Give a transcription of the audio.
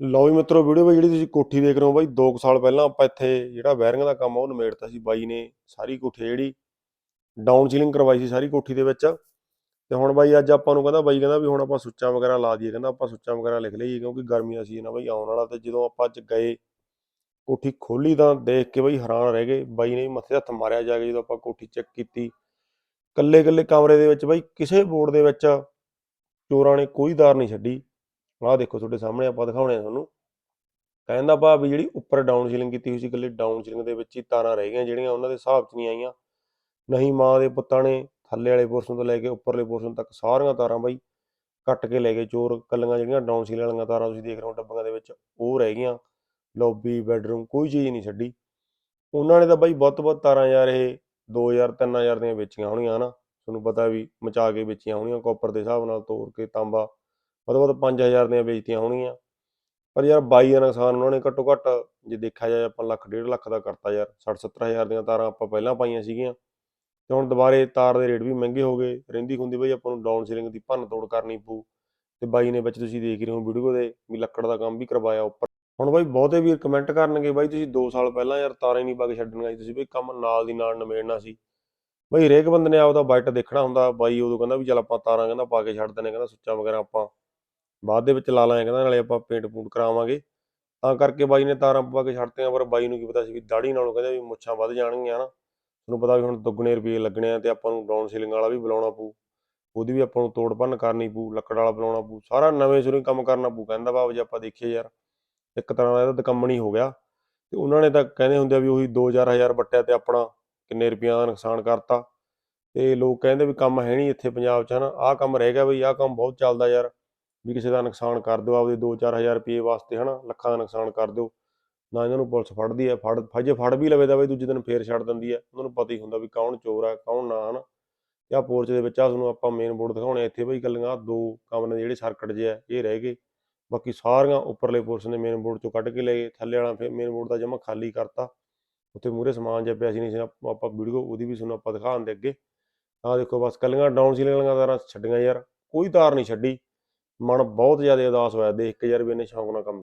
ਲਓ ਵੀ ਮਿੱਤਰੋ, ਵੀਡੀਓ ਬਈ ਜਿਹੜੀ ਤੁਸੀਂ ਕੋਠੀ ਦੇਖ ਰਹੇ ਹੋ ਬਾਈ 2 ਸਾਲ ਪਹਿਲਾਂ ਆਪਾਂ ਇੱਥੇ ਜਿਹੜਾ ਵਾਇਰਿੰਗ ਦਾ ਕੰਮ ਆ, ਉਹ ਨਿਮੇੜਤਾ ਸੀ ਬਾਈ ਨੇ ਸਾਰੀ ਕੋਠੀ ਜਿਹੜੀ ਡਾਊਨ ਸੀਲਿੰਗ ਕਰਵਾਈ ਸੀ ਸਾਰੀ ਕੋਠੀ ਦੇ ਵਿੱਚ। ਤੇ ਹੁਣ ਬਾਈ ਅੱਜ ਆਪਾਂ ਨੂੰ ਕਹਿੰਦਾ, ਬਾਈ ਕਹਿੰਦਾ ਵੀ ਹੁਣ ਆਪਾਂ ਸੁੱਚਾਂ ਵਗੈਰਾ ਲਾ ਦਈਏ, ਕਹਿੰਦਾ ਆਪਾਂ ਸੁੱਚਾਂ ਵਗੈਰਾ ਲਿਖ ਲਈਏ ਕਿਉਂਕਿ ਗਰਮੀਆਂ ਸੀ ਸੀਜ਼ਨ ਆ ਬਾਈ, ਆਉਣ ਵਾਲਾ ਤੇ ਜਦੋਂ ਆਪਾਂ ਅੱਜ ਗਏ, ਕੋਠੀ ਖੋਲੀ ਤਾਂ ਦੇਖ ਕੇ ਬਾਈ ਹੈਰਾਨ ਰਹਿ ਗਏ, ਬਾਈ ਨੇ ਵੀ ਮੱਥੇ ਹੱਥ ਮਾਰਿਆ ਜਾ ਕੇ ਜਦੋਂ ਆਪਾਂ ਕੋਠੀ ਚੈੱਕ ਕੀਤੀ। ਕੱਲੇ ਕੱਲੇ ਕਮਰੇ ਦੇ ਵਿੱਚ ਬਾਈ, ਕਿਸੇ ਬੋਰਡ ਦੇ ਵਿੱਚ ਚੋਰਾਂ ਨੇ ਕੋਈ ਦਾਰ ਨਹੀਂ ਛੱਡੀ। ਆਹ ਦੇਖੋ ਤੁਹਾਡੇ ਸਾਹਮਣੇ ਆਪਾਂ ਦਿਖਾਉਣੇ ਆ ਤੁਹਾਨੂੰ। ਕਹਿੰਦਾ ਭਾਵ ਵੀ ਜਿਹੜੀ ਉੱਪਰ ਡਾਊਨ ਸੀਲਿੰਗ ਕੀਤੀ ਹੋਈ ਸੀ, ਇਕੱਲੇ ਡਾਊਨ ਸੀਲਿੰਗ ਦੇ ਵਿੱਚ ਹੀ ਤਾਰਾਂ ਰਹਿ ਗਈਆਂ ਜਿਹੜੀਆਂ ਉਹਨਾਂ ਦੇ ਹਿਸਾਬ 'ਚ ਨਹੀਂ ਆਈਆਂ। ਨਹੀਂ ਮਾਂ ਦੇ ਪੁੱਤਾਂ ਨੇ ਥੱਲੇ ਵਾਲੇ ਪੋਰਸ਼ਨ ਤੋਂ ਲੈ ਕੇ ਉੱਪਰਲੇ ਪੋਰਸ਼ਨ ਤੱਕ ਸਾਰੀਆਂ ਤਾਰਾਂ ਬਾਈ ਕੱਟ ਕੇ ਲੈ ਗਏ ਚੋਰ ਕੱਲੀਆਂ ਜਿਹੜੀਆਂ ਡਾਊਨ ਸੀਲਿੰਗ ਵਾਲੀਆਂ ਤਾਰਾਂ ਤੁਸੀਂ ਦੇਖ ਰਹੇ ਹੋ ਡੱਬਿਆਂ ਦੇ ਵਿੱਚ, ਉਹ ਰਹਿ ਗਈਆਂ। ਲੌਬੀ ਬੈੱਡਰੂਮ ਕੋਈ ਚੀਜ਼ ਨਹੀਂ ਛੱਡੀ। ਉਹਨਾਂ ਨੇ ਤਾਂ ਬਾਈ ਬਹੁਤ ਬਹੁਤ ਤਾਰਾਂ ਯਾਰ ਇਹ 2000 3000 ਦੀਆਂ ਵੇਚੀਆਂ ਹੋਣੀਆਂ ਹਨਾ। ਤੁਹਾਨੂੰ ਪਤਾ ਵੀ ਮਚਾ ਕੇ ਵੇਚੀਆਂ ਹੋਣੀਆਂ ਕਾਪਰ ਦੇ ਹਿਸਾਬ ਨਾਲ, ਤੋੜ ਕੇ ਤਾਂਬਾ। ਵੱਧ ਵੱਧ 5000 ਦੀਆਂ ਵੇਚਤੀਆਂ ਹੋਣਗੀਆਂ। ਪਰ ਯਾਰ ਬਾਈ ਦਾ ਨੁਕਸਾਨ ਉਹਨਾਂ ਨੇ ਘੱਟੋ ਘੱਟ, ਜੇ ਦੇਖਿਆ ਜਾਏ ਆਪਾਂ ਲੱਖ, ਡੇਢ ਲੱਖ ਦਾ ਕਰਤਾ ਯਾਰ। 60 70000 ਦੀਆਂ ਤਾਰਾਂ ਆਪਾਂ ਪਹਿਲਾਂ ਪਾਈਆਂ ਸੀਗੀਆਂ। ਤੇ ਹੁਣ ਦੁਬਾਰੇ ਤਾਰ ਦੇ ਰੇਟ ਵੀ ਮਹਿੰਗੇ ਹੋ ਗਏ। ਰਹਿੰਦੀ ਹੁੰਦੀ ਬਈ ਆਪਾਂ ਨੂੰ ਡਾਊਨ ਸੀਲਿੰਗ ਦੀ ਭੰਨ ਤੋੜ ਕਰਨੀ ਪਊ। ਤੇ ਬਾਈ ਨੇ ਵਿੱਚ ਤੁਸੀਂ ਦੇਖ ਰਹੇ ਹੋ ਵੀਡੀਓ ਦੇ, ਵੀ ਲੱਕੜ ਦਾ ਕੰਮ ਵੀ ਕਰਵਾਇਆ ਉੱਪਰ। ਹੁਣ ਬਾਈ ਬਹੁਤੇ ਵੀਰ ਕਮੈਂਟ ਕਰਨਗੇ, ਬਾਈ ਤੁਸੀਂ 2 ਸਾਲ ਪਹਿਲਾਂ ਯਾਰ ਤਾਰਾਂ ਹੀ ਨਹੀਂ ਪਾ ਕੇ ਛੱਡਣੀਆਂ ਸੀ। ਤੁਸੀਂ ਬਈ ਕੰਮ ਨਾਲ ਦੀ ਨਾਲ ਨਿਬੇੜਨਾ ਸੀ। ਬਈ ਹਰੇਕ ਬੰਦੇ ਨੇ ਆਪਦਾ ਬਜਟ ਦੇਖਣਾ ਹੁੰਦਾ। ਬਾਈ ਉਦੋਂ ਕਹਿੰਦਾ ਵੀ ਚੱਲ ਆਪਾਂ ਤਾਰਾਂ ਕਹਿੰਦਾ ਪਾ ਕੇ ਛੱਡ ਦਿੰਦੇ ਕਹਿੰਦਾ ਸੁੱਚਾਂ ਵਗੈਰਾ ਆਪਾਂ। ਬਾਅਦ ਦੇ ਵਿੱਚ ਲਾ ਲਾਂਗੇ, ਕਹਿੰਦਾ ਨਾਲੇ ਆਪਾਂ ਪੇਂਟ ਪੂੰਟ ਕਰਾਵਾਂਗੇ। ਤਾਂ ਕਰਕੇ ਬਾਈ ਨੇ ਤਾਰਾਂ ਪਵਾ ਕੇ ਛੱਡਤੀਆਂ, ਪਰ ਬਾਈ ਨੂੰ ਕੀ ਪਤਾ ਸੀ ਵੀ ਦਾੜੀ ਨਾਲੋਂ ਕਹਿੰਦੇ ਵੀ ਮੁੱਛਾਂ ਵੱਧ ਜਾਣਗੀਆਂ ਨਾ। ਤੁਹਾਨੂੰ ਪਤਾ ਵੀ ਹੁਣ ਦੁੱਗਣੇ ਰੁਪਏ ਲੱਗਣੇ ਆ ਤੇ ਆਪਾਂ ਨੂੰ ਡਾਊਨ ਸੀਲਿੰਗ ਵਾਲਾ ਵੀ ਬੁਲਾਉਣਾ ਪਊ। ਉਹਦੀ ਵੀ ਆਪਾਂ ਨੂੰ ਤੋੜ ਭੰਨ ਕਰਨੀ ਪਊ, ਲੱਕੜ ਵਾਲਾ ਬੁਲਾਉਣਾ ਪਊ। ਸਾਰਾ ਨਵੇਂ ਸਿਰੋਂ ਹੀ ਕੰਮ ਕਰਨਾ ਪਊ ਕਹਿੰਦਾ ਬਾਬ ਜੇ ਆਪਾਂ ਦੇਖੀਏ ਯਾਰ, ਇੱਕ ਤਰ੍ਹਾਂ ਦਾ ਇਹਦਾ ਦਕੰਮਣੀ ਹੋ ਗਿਆ। ਤੇ ਉਹਨਾਂ ਨੇ ਤਾਂ ਕਹਿੰਦੇ ਹੁੰਦੇ ਆ ਵੀ ਉਹੀ 2-4000 ਵੱਟਿਆ ਤੇ ਆਪਣਾ ਕਿੰਨੇ ਰੁਪਈਆਂ ਦਾ ਨੁਕਸਾਨ ਕਰਤਾ। ਤੇ ਲੋਕ ਕਹਿੰਦੇ ਵੀ ਕੰਮ ਹੈ ਨਹੀਂ ਇੱਥੇ ਪੰਜਾਬ 'ਚ, ਹਨਾ। ਆਹ ਕੰਮ ਰਹਿ ਗਿਆ ਬਈ, ਆਹ ਕੰਮ ਬਹੁਤ ਚੱਲਦਾ ਯਾਰ। ਵੀ ਕਿਸੇ ਦਾ ਨੁਕਸਾਨ ਕਰ ਦਿਓ, ਆਪਦੇ 2-4000 ਰੁਪਏ ਵਾਸਤੇ, ਹਨਾ, ਲੱਖਾਂ ਦਾ ਨੁਕਸਾਨ ਕਰ ਦਿਓ। ਨਾ ਇਹਨਾਂ ਨੂੰ ਪੁਲਿਸ ਫੜਦੀ ਹੈ, ਫੜ ਫਜੇ ਫੜ ਵੀ ਲਵੇ ਤਾਂ ਬਈ ਦੂਜੇ ਦਿਨ ਫੇਰ ਛੱਡ ਦਿੰਦੀ ਹੈ। ਉਹਨਾਂ ਨੂੰ ਪਤਾ ਹੀ ਹੁੰਦਾ ਵੀ ਕੌਣ ਚੋਰ ਹੈ ਕੌਣ ਨਾ, ਹਨਾ। ਤੇ ਆਹ ਪੋਰਚ ਦੇ ਵਿੱਚ ਆ ਤੁਹਾਨੂੰ ਆਪਾਂ ਮੇਨ ਬੋਰਡ ਦਿਖਾਉਣੇ ਇੱਥੇ ਬਈ ਗੱਲੀਆਂ ਦੋ ਕਮਰੇ ਦੇ ਜਿਹੜੇ ਸਰਕਟ ਜਿਹੇ ਆ, ਇਹ ਰਹਿ ਗਏ। ਬਾਕੀ ਸਾਰੀਆਂ ਉੱਪਰਲੇ ਪੋਰਸ਼ਨ ਦੇ ਮੇਨ ਬੋਰਡ ਚੋਂ ਕੱਢ ਕੇ ਲਏ, ਥੱਲੇ ਵਾਲਾ ਫਿਰ ਮੇਨ ਬੋਰਡ ਦਾ ਜਮਾ ਖਾਲੀ ਕਰਤਾ। ਉੱਥੇ ਮੂਰੇ ਸਮਾਨ ਜਿਹਾ ਪਿਆ ਸੀ, ਨਹੀਂ ਸੀ, ਆਪਾਂ ਵੀਡੀਓ ਉਹਦੀ ਵੀ ਤੁਹਾਨੂੰ ਆਪਾਂ ਦਿਖਾਉਣ ਦੇ ਅੱਗੇ। ਆਹ ਦੇਖੋ ਬਸ ਕੱਲੀਆਂ ਡਾਊਨ ਸੀਲਿੰਗ ਵਾਲੀਆਂ ਤਾਰਾਂ ਛੱਡੀਆਂ ਯਾਰ, ਕੋਈ ਤਾਰ ਨਹੀਂ ਛੱਡੀ। ਮਨ ਬਹੁਤ ਜ਼ਿਆਦਾ ਉਦਾਸ ਹੋਇਆ ਦੇਖ ਕੇ ਯਾਰ ਵੀ ਇਹਨੇ ਸ਼ੌਂਕ ਨਾਲ ਕੰਮ